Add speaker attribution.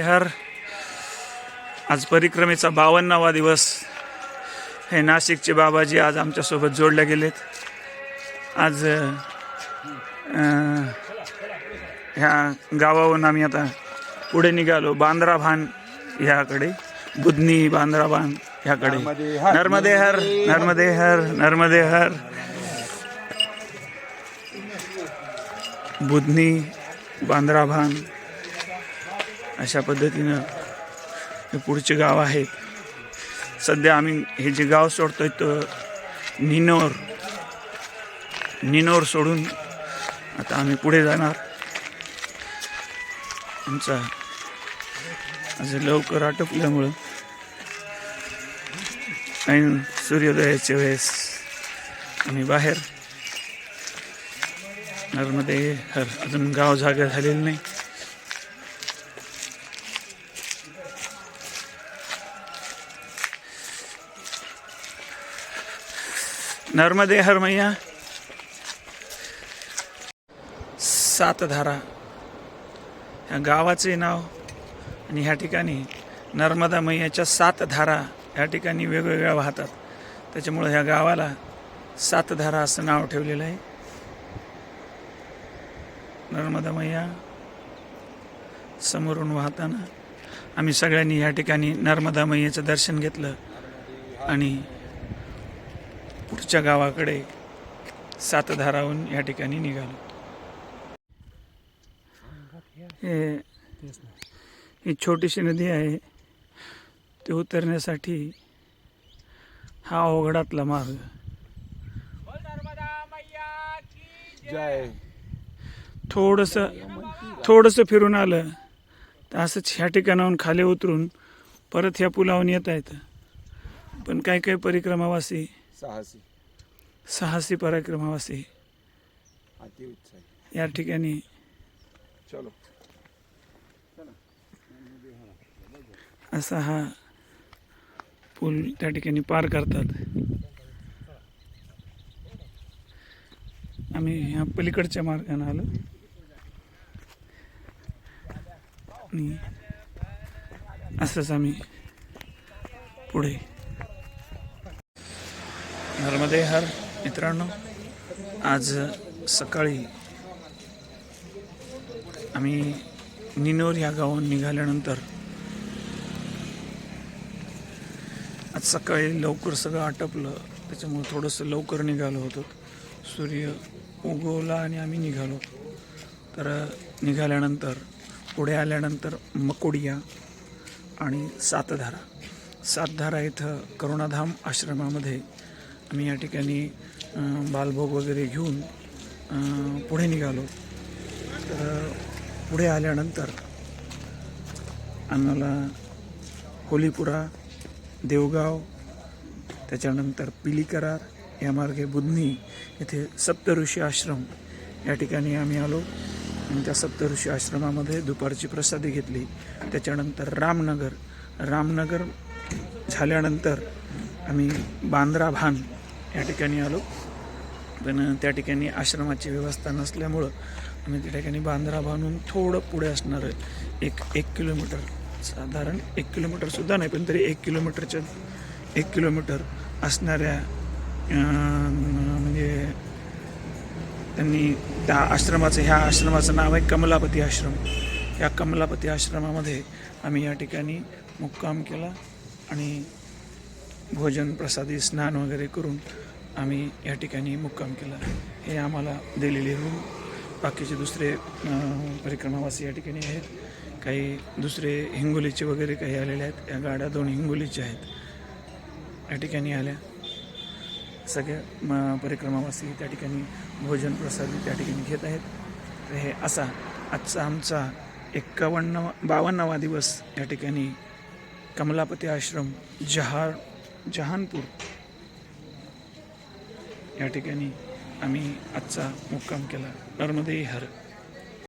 Speaker 1: हर आज परिक्रमेचा बावन्नावा दिवस. हे नाशिकचे बाबाजी आज आमच्यासोबत जोडले गेलेत. आज ह्या गावावरून आम्ही आता पुढे निघालो. बांद्रा भान ह्याकडे. बुधनी बांद्रा भान ह्याकडे. नर्मदे हर नर्मदे हर नर्मदे हर. बुधनी बांद्रा भान अशा पद्धतीनं हे पुढचे गाव आहेत. सध्या आम्ही हे जे गाव सोडतोय तो निनोर. निनोर सोडून आता आम्ही पुढे जाणार. आमचा आज लवकर आटोपल्यामुळं ऐन सूर्योदयाच्या वेळेस आम्ही बाहेर. नर्मदे हर अजून गाव जागा झालेलं नाही. नर्मदे हर मैया सातधारा ह्या गावाचे नाव आणि ह्या ठिकाणी नर्मदा मैयाच्या सात धारा ह्या ठिकाणी वेगवेगळ्या वाहतात. त्याच्यामुळं ह्या गावाला सातधारा असं नाव ठेवलेलं आहे. नर्मदा मैया समोरून वाहताना आम्ही सगळ्यांनी या ठिकाणी नर्मदा मैयाचं दर्शन घेतलं आणि पुढच्या गावाकडे सातधाराहून या ठिकाणी निघालो. हे ही छोटीशी नदी आहे. ते उतरण्यासाठी हा अवघडातला मार्ग.
Speaker 2: जय.
Speaker 1: थोडंसं थोडंसं फिरून आलं तर असंच ह्या ठिकाणाहून खाली उतरून परत ह्या पुलावून येता येतं. पण काही काही परिक्रमावासी
Speaker 2: साहसी.
Speaker 1: साहसी परिक्रमावासी. या ठिकाणी
Speaker 2: चलो.
Speaker 1: असा हा पूल त्या ठिकाणी पार करतात. आम्ही ह्या पलीकडच्या मार्गाने आलो. आणि असंच आम्ही पुढे नर्मदे हर मित्रांनो आज सकाळी आम्ही निनोर या गावाहून निघाल्यानंतर आज सकाळी लवकर सगळं आटपलं. त्याच्यामुळे थोडंसं लवकर निघालो होतो. सूर्य उगवला आणि आम्ही निघालो. तर निघाल्यानंतर पुढे आल्यानंतर मकोडिया आणि सातधारा. सातधारा इथं करुणाधाम आश्रमामध्ये आम्ही या ठिकाणी बालभोग वगैरे घेऊन पुढे निघालो. तर पुढे आल्यानंतर आम्हाला होलीपुरा देवगाव त्याच्यानंतर पिलीकरार या मार्गे बुधनी येथे सप्तऋषी आश्रम या ठिकाणी आम्ही आलो. आणि त्या सप्तऋषी आश्रमामध्ये दुपारची प्रसादी घेतली. त्याच्यानंतर रामनगर. रामनगर झाल्यानंतर आम्ही बांद्रा भान या ठिकाणी आलो. पण त्या ठिकाणी आश्रमाची व्यवस्था नसल्यामुळं आम्ही त्या ठिकाणी बांद्रा बांधून थोडं पुढे असणार एक एक किलोमीटर. साधारण एक किलोमीटरसुद्धा नाही पण तरी एक किलोमीटरच्या एक किलोमीटर असणाऱ्या म्हणजे त्यांनी त्या आश्रमाचं ह्या आश्रमाचं नाव आहे कमलापती आश्रम. या कमलापती आश्रमामध्ये आम्ही या ठिकाणी मुक्काम केला आणि भोजन प्रसादी स्नान वगैरे करून आम्ही या ठिकाणी मुक्काम केला. हे आम्हाला दिलेले रूम बाकीचे दुसरे परिक्रमावासी या ठिकाणी आहेत. काही दुसरे हिंगोलीचे वगैरे काही आलेले आहेत. या गाड्या दोन हिंगोलीच्या आहेत. या ठिकाणी आल्या. सगळ्या म, परिक्रमावासी त्या ठिकाणी भोजन प्रसाद त्या ठिकाणी घेत आहेत. तर हे असा आजचा आमचा एक्कावन्न बावन्नावा दिवस या ठिकाणी कमलापती आश्रम जहार जहानपूर या ठिकाणी आम्ही आजचा मुक्काम केला. नर्मदे हर.